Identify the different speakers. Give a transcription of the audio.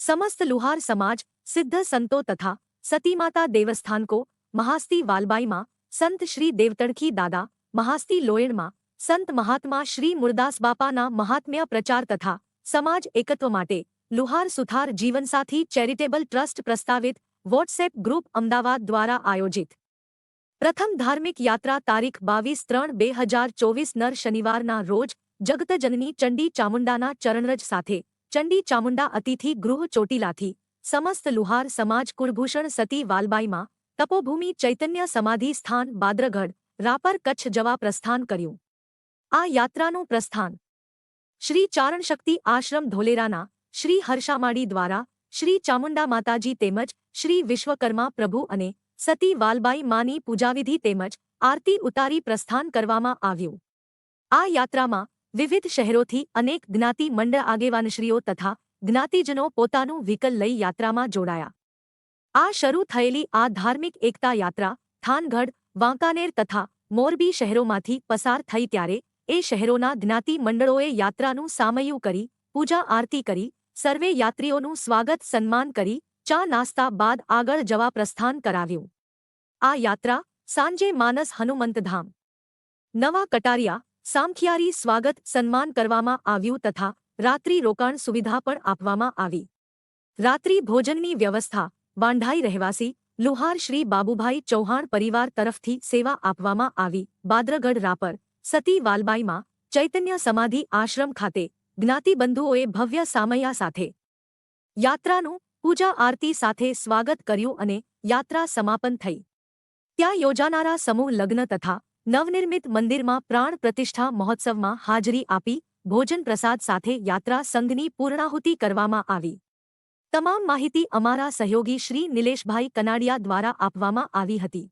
Speaker 1: સમસ્ત લુહાર સમાજ સિદ્ધ સંતો તથા સતીમાતા દેવસ્થાન કો મહાસ્તી વાલબાઈમાં સંત શ્રી દેવતણખી દાદા મહાસ્તી લોયણમાં સંત મહાત્મા શ્રી મુરદાસ બાપાના મહાત્મ્ય પ્રચાર તથા સમાજ એકત્વ માટે લુહાર સુથાર જીવનસાથી ચેરિટેબલ ટ્રસ્ટ પ્રસ્તાવિત વોટ્સએપ ગ્રુપ અમદાવાદ દ્વારા આયોજિત પ્રથમ ધાર્મિક યાત્રા તારીખ બાવીસ ત્રણ બે હજાર ચોવીસ નર શનિવારના રોજ જગતજનની ચંડી ચામુંડાના ચરણરજ સાથે ચંડી ચામુંડા અતિથિ ગૃહ ચોટીલાથી, સમસ્ત લુહાર સમાજ કુળભૂષણ સતી વાલબાઈમાં, તપોભૂમિ ચૈતન્ય સમાધિ સ્થાન બાદ્રગઢ, રાપર કચ્છ જવા પ્રસ્થાન કર્યું. આ યાત્રાનું પ્રસ્થાન. શ્રી ચારણશક્તિ આશ્રમ ધોલેરાના, શ્રી હર્ષામાળી દ્વારા, શ્રી ચામુંડા માતાજી તેમજ શ્રી વિશ્વકર્મા પ્રભુ અને સતી વાલબાઈ માની પૂજાવિધિ તેમજ આરતી ઉતારી પ્રસ્થાન કરવામાં આવ્યું. આ યાત્રામાં વિવિધ શહેરોથી અનેક જ્ઞાતિ મંડળ આગેવાનશ્રીઓ તથા જ્ઞાતિજનો પોતાનું વિકલ લઈ યાત્રામાં જોડાયા. આ શરૂ થયેલી આ ધાર્મિક એકતા યાત્રા થાનગઢ, વાંકાનેર તથા મોરબી શહેરોમાંથી પસાર થઈ ત્યારે એ શહેરોના જ્ઞાતિ મંડળોએ યાત્રાનું સામયું કરી, પૂજા આરતી કરી, સર્વે યાત્રીઓનું સ્વાગત સન્માન કરી, ચા નાસ્તા બાદ આગળ જવા પ્રસ્થાન કરાવ્યું. આ યાત્રા સાંજે માનસ હનુમંતધામ, નવા કટારિયા સામખિયારી, સ્વાગત, સન્માન કરવામાં આવ્યું તથા રાત્રિ રોકાણ સુવિધા પણ આપવામાં આવી. રાત્રિ ભોજનની વ્યવસ્થા બાંઢાઈ રહેવાસી, લુહાર શ્રી બાબુભાઈ ચૌહાણ પરિવાર તરફથી સેવા આપવામાં આવી. બાદ્રગઢ રાપર, સતી વાલબાઈમાં ચૈતન્ય સમાધિ આશ્રમ ખાતે જ્ઞાતિબંધુઓએ ભવ્ય સામૈયા સાથે યાત્રાનું પૂજા આરતી સાથે સ્વાગત કર્યું અને યાત્રા સમાપન થઈ. ત્યાં યોજાનારા સમૂહ લગ્ન તથા નવનિર્મિત મંદિરમાં પ્રાણ પ્રતિષ્ઠા મહોત્સવમાં હાજરી આપી ભોજન પ્રસાદ સાથે યાત્રા સંઘની પૂર્ણાહુતિ કરવામાં આવી. તમામ માહિતી અમારા સહયોગી શ્રી નિલેશભાઈ કનાડિયા દ્વારા આપવામાં આવી હતી.